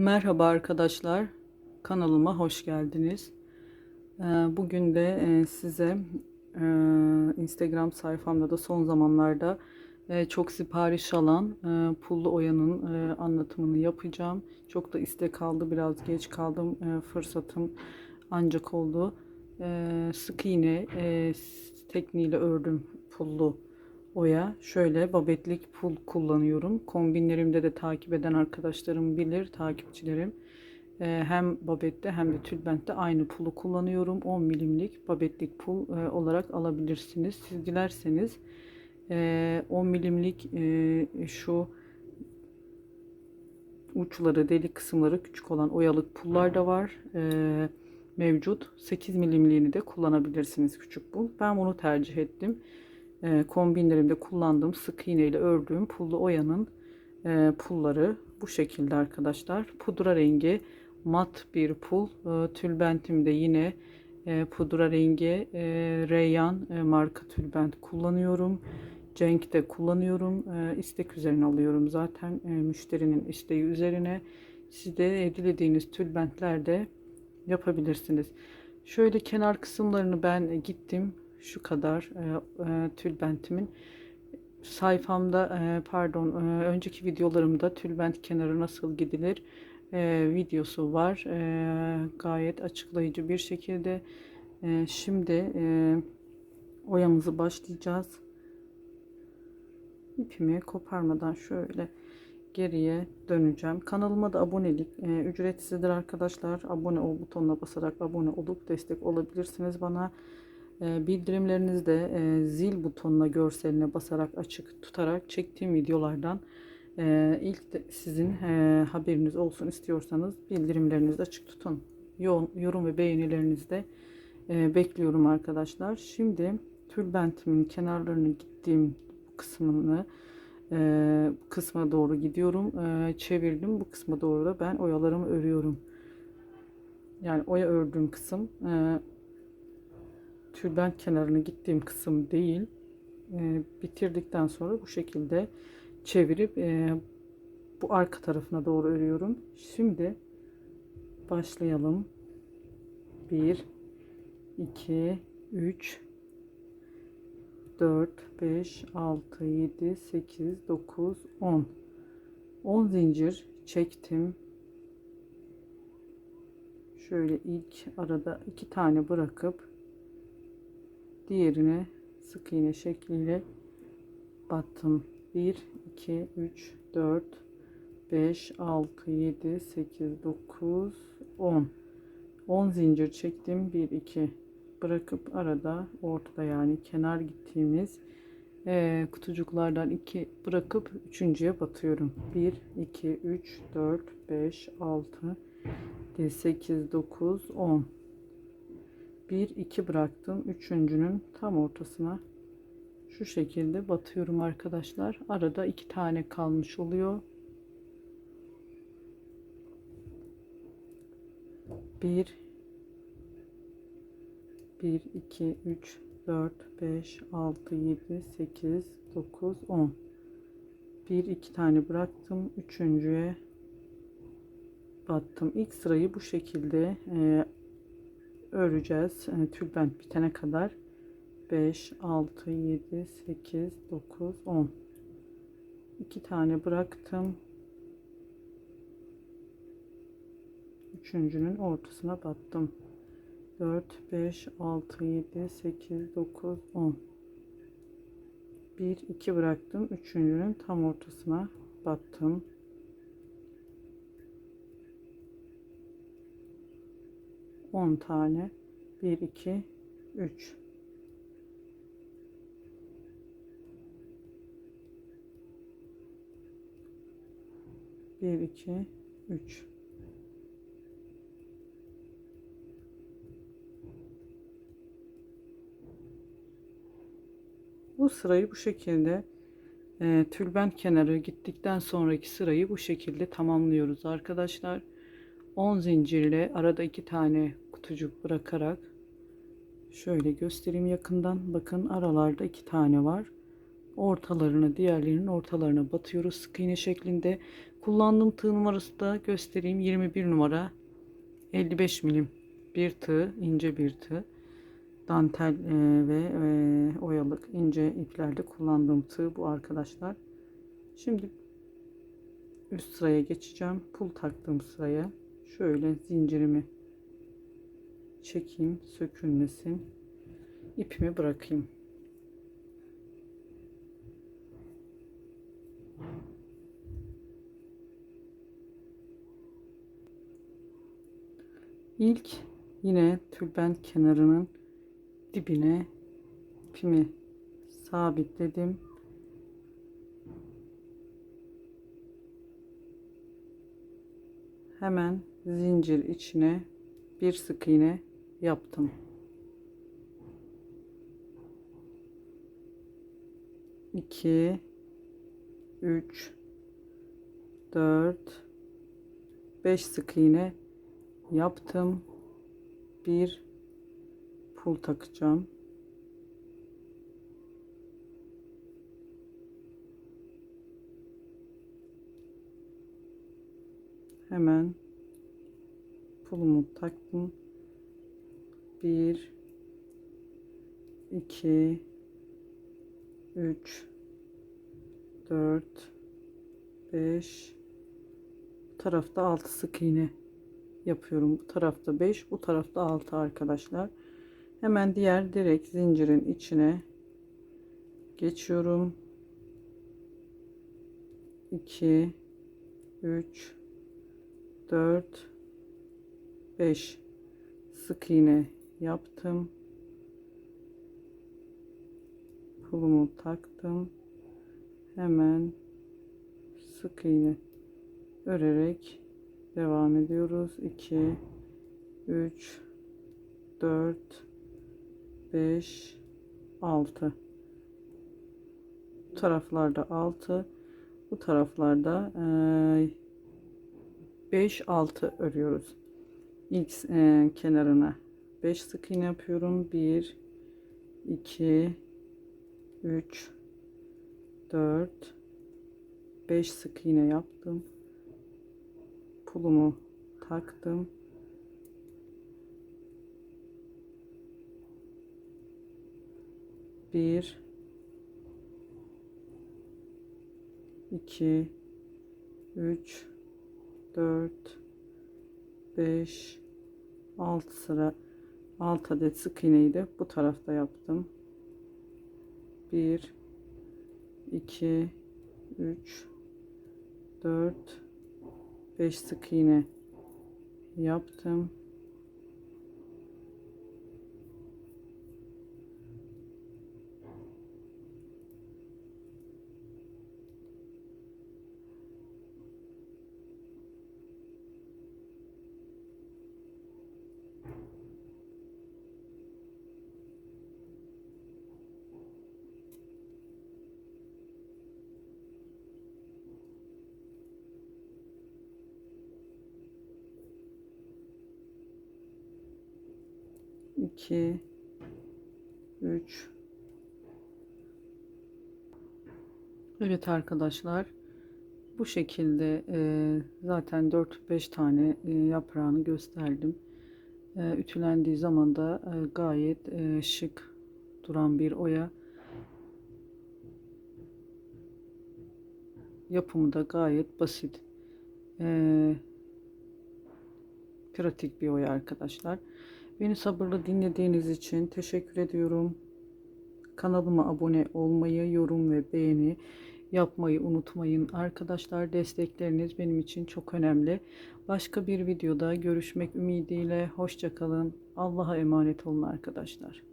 Merhaba arkadaşlar, kanalıma hoş geldiniz. Ee, Bugün de e, size e, Instagram sayfamda da son zamanlarda e, çok sipariş alan pullu oyanın anlatımını yapacağım. Çok da istek aldı, biraz geç kaldım, fırsatım ancak oldu. Sık iğne tekniğiyle ördüm pullu oya. Şöyle babetlik pul kullanıyorum. Kombinlerimde de takip eden arkadaşlarım bilir, takipçilerim. Ee, hem babette hem de tülbentte aynı pulu kullanıyorum. 10 milimlik babetlik pul e, olarak alabilirsiniz. Siz dilerseniz e, 10 milimlik e, şu uçları, delik kısımları küçük olan oyalık pullar da var. E, mevcut. 8 milimliğini de kullanabilirsiniz küçük pul. Ben bunu tercih ettim e, kombinlerimde kullandığım sık iğne ile ördüğüm pullu oyanın e, pulları bu şekilde arkadaşlar. Pudra rengi mat bir pul. E, tülbentimde yine pudra rengi e, Reyyan e, marka tülbent kullanıyorum. Cenk'te kullanıyorum. E, üzerine alıyorum zaten. E, müşterinin isteği üzerine. Siz de dilediğiniz tülbentlerde yapabilirsiniz. Şöyle kenar kısımlarını ben gittim şu kadar e, e, tülbentimin sayfamda e, pardon e, önceki videolarımda tülbent kenarı nasıl gidilir e, videosu var e, gayet açıklayıcı bir şekilde e, şimdi e, oyamızı başlayacağız ipimi koparmadan şöyle geriye döneceğim. Kanalıma da abonelik e, ücretsizdir arkadaşlar. Abone ol butonuna basarak abone olup destek olabilirsiniz bana. E, bildirimlerinizi de e, zil butonuna görseline basarak açık tutarak çektiğim videolardan e, ilk sizin e, haberiniz olsun istiyorsanız bildirimlerinizi açık tutun. Yorum ve beğenilerinizi de bekliyorum arkadaşlar. Şimdi tülbentimin kenarlarını gittiğim kısmını kısma doğru gidiyorum. Çevirdim. Bu kısma doğru da ben oyalarımı örüyorum. Yani oya ördüğüm kısım tülbent kenarını gittiğim kısım değil. E, bitirdikten sonra bu şekilde çevirip e, bu arka tarafına doğru örüyorum. Şimdi başlayalım. 1 2 3 4 5 6 7 8 9 10 10 zincir çektim. Şöyle ilk arada iki tane bırakıp diğerine sık iğne şekliyle battım. 1 2 3 4 5 6 7 8 9 10 10 zincir çektim. 1 2 bırakıp arada ortada yani kenar gittiğimiz e, kutucuklardan 2 bırakıp üçüncüye batıyorum. 1 2 3 4 5 6 8 9 10 1 2 bıraktım. Üçüncünün tam ortasına şu şekilde batıyorum arkadaşlar. Arada iki tane kalmış oluyor. 1 1 2 3 4 5 6 7 8 9 10 1 2 tane bıraktım. Üçüncüye battım. İlk sırayı bu şekilde e, öreceğiz. Yani tülbent bitene kadar 5 6 7 8 9 10 2 tane bıraktım. Üçüncünün ortasına battım. 4 5 6 7 8 9 10 1 2 bıraktım. Üçüncünün tam ortasına battım. 10 tane. 1 2 3 1 2 3 Bu sırayı bu şekilde e, tülbent kenarı gittikten sonraki sırayı bu şekilde tamamlıyoruz arkadaşlar. 10 zincirle arada iki tane kutucuk bırakarak şöyle göstereyim yakından. Bakın aralarda iki tane var. Ortalarını diğerlerinin ortalarına batıyoruz sık iğne şeklinde. Kullandığım tığ numarası da göstereyim. 21 numara 55 milim bir tığ, ince bir tığ. Dantel e, ve e, oyalık ince iplerde kullandığım tığ bu arkadaşlar. Şimdi üst sıraya geçeceğim. Pul taktığım sıraya şöyle zincirimi çekeyim sökülmesin. İpimi bırakayım. İlk yine tülbent kenarının dibine ipimi sabitledim. Hemen zincir içine bir sık iğne yaptım. İki, üç, dört, beş sık iğne yaptım. Bir pul takacağım. Hemen pulumu taktım. 1 2 3 4 5 bu tarafta 6 sık iğne yapıyorum. Bu tarafta 5, bu tarafta 6 arkadaşlar. Hemen diğer direkt zincirin içine geçiyorum. 2 3 4 5 sık iğne yaptım. Pulumu taktım. Hemen sık iğne örerek devam ediyoruz. 2 3 4 5 6 bu taraflarda 6 bu taraflarda 5 6 örüyoruz ilk e, kenarına 5 sık iğne yapıyorum. 1 2 3 4 5 sık iğne yaptım. Pulumu taktım. Bir iki üç dört beş altı sıra 6 adet sık iğneyi de bu tarafta yaptım 1 2 3 4 5 sık iğne yaptım. İki üç Evet arkadaşlar bu şekilde e, zaten 4-5 tane e, yaprağını gösterdim. E, ütülendiği zaman da e, gayet e, şık duran bir oya. Yapımı da gayet basit. E, pratik bir oya arkadaşlar. Beni sabırlı dinlediğiniz için teşekkür ediyorum. Kanalıma abone olmayı, yorum ve beğeni yapmayı unutmayın. Arkadaşlar destekleriniz benim için çok önemli. Başka bir videoda görüşmek ümidiyle. Hoşçakalın. Allah'a emanet olun arkadaşlar.